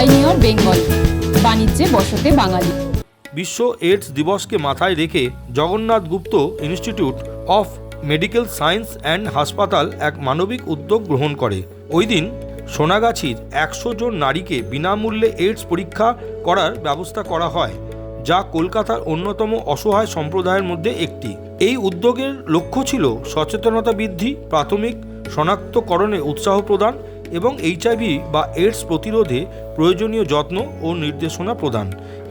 Pioneer Bengal, বাণিজ্যে বসতে বাঙালি। বিশ্ব এইডস দিবসকে মাথায় রেখে Jagannath Gupta institute of medical science and হাসপাতাল এক মানবিক উদ্যোগ গ্রহণ করে। ওই দিন সোনাগাছির একশো জন নারীকে বিনামূল্যে এইডস পরীক্ষা করার ব্যবস্থা করা হয়, যা কলকাতার অন্যতম অসহায় সম্প্রদায়ের মধ্যে একটি। এই উদ্যোগের লক্ষ্য ছিল সচেতনতা বৃদ্ধি, প্রাথমিক শনাক্তকরণে উৎসাহ প্রদান এবং এইচআইভি বা এইডস প্রতিরোধে প্রয়োজনীয় যত্ন ও নির্দেশনা প্রদান।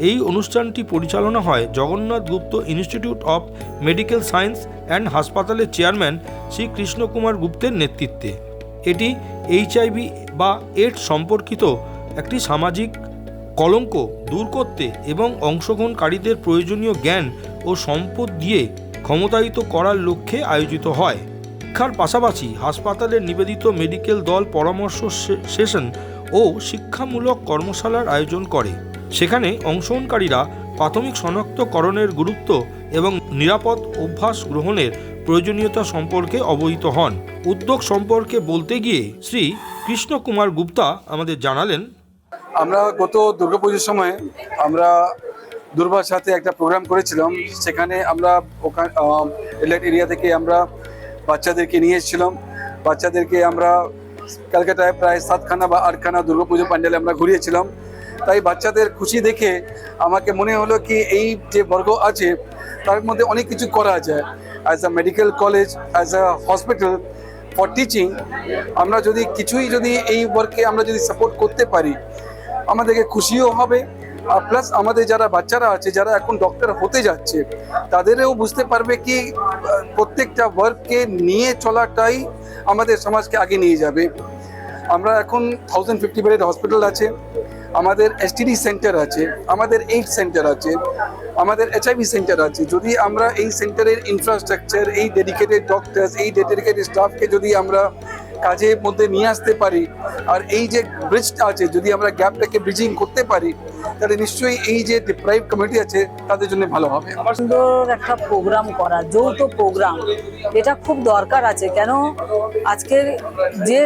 এই অনুষ্ঠানটি পরিচালনা হয় Jagannath Gupta institute of medical science and হাসপাতালের চেয়ারম্যান শ্রী কৃষ্ণকুমার গুপ্তের নেতৃত্বে। এটি এইচআইভি বা এইডস সম্পর্কিত একটি সামাজিক কলঙ্ক দূর করতে এবং অংশগ্রহণকারীদের প্রয়োজনীয় জ্ঞান ও সম্পদ দিয়ে ক্ষমতায়িত করার লক্ষ্যে আয়োজিত হয়। শিক্ষার পাশাপাশি হাসপাতালের নিবেদিত মেডিকেল দল পরামর্শ সেশন ও শিক্ষামূলক কর্মশালার আয়োজন করে। সেখানে অংশগ্রহণকারীরা প্রাথমিক শনাক্তকরণের গুরুত্ব এবং নিরাপদ অভ্যাস গ্রহণের প্রয়োজনীয়তা সম্পর্কে অবহিত হন। উদ্যোগ সম্পর্কে বলতে গিয়ে শ্রী কৃষ্ণকুমার গুপ্তা আমাদের জানালেন। আমরা গত দুর্গাপুজোর সময় আমরা দুর্বার সাথে একটা প্রোগ্রাম করেছিলাম। সেখানে আমরা ওখানে এরিয়া থেকে আমরা বাচ্চাদেরকে নিয়ে এসেছিলাম। বাচ্চাদেরকে আমরা ক্যালকাটায় প্রায় সাতখানা বা আটখানা দুর্গাপুজো প্যান্ডেলে আমরা ঘুরিয়েছিলাম। তাই বাচ্চাদের খুশি দেখে আমাকে মনে হলো কি এই যে বর্গ আছে, তার মধ্যে অনেক কিছু করা যায়। As a medical college as a hospital for teaching আমরা যদি কিছুই যদি এই ওয়ার্ককে আমরা যদি সাপোর্ট করতে পারি, আমাদেরকে খুশিও হবে। প্লাস আমাদের যারা বাচ্চারা আছে, যারা এখন ডক্টর হতে যাচ্ছে, তাদেরও বুঝতে পারবে কি প্রত্যেকটা ওয়ার্ককে নিয়ে চলাটাই আমাদের সমাজকে আগে নিয়ে যাবে। আমরা এখন থাউজেন্ড ফিফটি বেডের হসপিটাল আছে, আমাদের এসটিডি সেন্টার আছে, আমাদের এইড সেন্টার আছে, আমাদের এইচআইভি সেন্টার আছে। যদি আমরা এই সেন্টারের ইনফ্রাস্ট্রাকচার এই ডেডিকেটেড ডক্টরস এই ডেডিকেটেড স্টাফকে যদি আমরা কাজের মধ্যে নিয়ে আসতে পারি। আর এই যে ব্রিজটা আছে, যদি আমরা গ্যাপটাকে ব্রিজিং করতে পারি, তাহলে নিশ্চয়ই এই যে ডিপ্রাইভ কমিটি আছে, তাদের জন্য ভালো হবে। সুন্দর একটা প্রোগ্রাম করা, যৌথ প্রোগ্রাম এটা খুব দরকার আছে, কেন? আজকের যে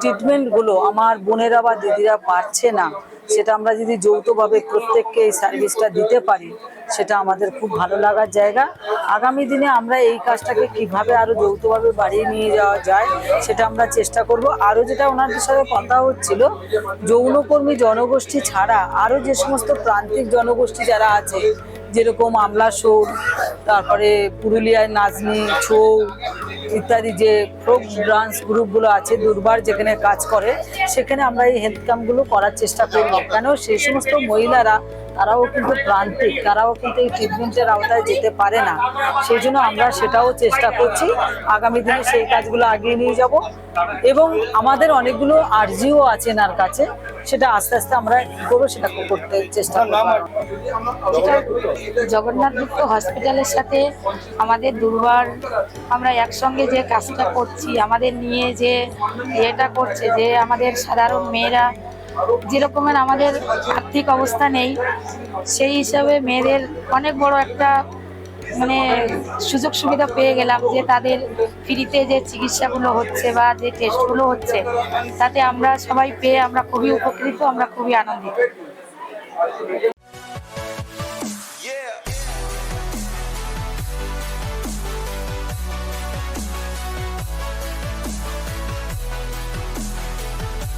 ট্রিটমেন্টগুলো আমার বোনেরা বা দিদিরা পারছে না, সেটা আমরা যদি যৌথভাবে প্রত্যেককে এই সার্ভিসটা দিতে পারি সেটা আমাদের খুব ভালো লাগার জায়গা। আগামী দিনে আমরা এই কাজটাকে কীভাবে আরও যৌথভাবে বাড়িয়ে নিয়ে যাওয়া যায় সেটা আমরা চেষ্টা করব। আরও যেটা ওনাদের সাথে কথা হচ্ছিল, যৌনকর্মী জনগোষ্ঠী ছাড়া আরও যে সমস্ত প্রান্তিক জনগোষ্ঠী যারা আছে, যেরকম আমলা সোর তারপরে পুরুলিয়ায় নাজনি, ছৌ ইত্যাদি যে ফোক ডান্স গ্রুপগুলো আছে, দুর্বার যেখানে কাজ করে, সেখানে আমরা এই হেলথ ক্যাম্পগুলো করার চেষ্টা করব। কেন? সেই সমস্ত মহিলারা তারাও কিন্তু প্রান্তিক তারাও কিন্তু এই ট্রিটমেন্টের আওতায় যেতে পারে না। সেই জন্য আমরা সেটাও চেষ্টা করছি। আগামী দিনে সেই কাজগুলো আগিয়ে নিয়ে যাব এবং আমাদের অনেকগুলো আর্জিও আছে এনার কাছে। সেটা আস্তে আস্তে আমরা কি করব সেটা করতে চেষ্টা জগন্নাথ গুপ্ত হসপিটালের সাথে আমাদের দুর্বার আমরা একসঙ্গে যে কাজটা করছি আমাদের নিয়ে যে ইয়েটা করছে যে আমাদের সাধারণ মেয়েরা যেরকমের আমাদের আর্থিক অবস্থা নেই, সেই হিসাবে মেয়েদের অনেক বড় একটা মানে সুযোগ সুবিধা পেয়ে গেলাম যে তাদের ফ্রিতে যে চিকিৎসাগুলো হচ্ছে বা যে টেস্টগুলো হচ্ছে, তাতে আমরা সবাই পেয়ে আমরা খুবই উপকৃত, আমরা খুবই আনন্দিত।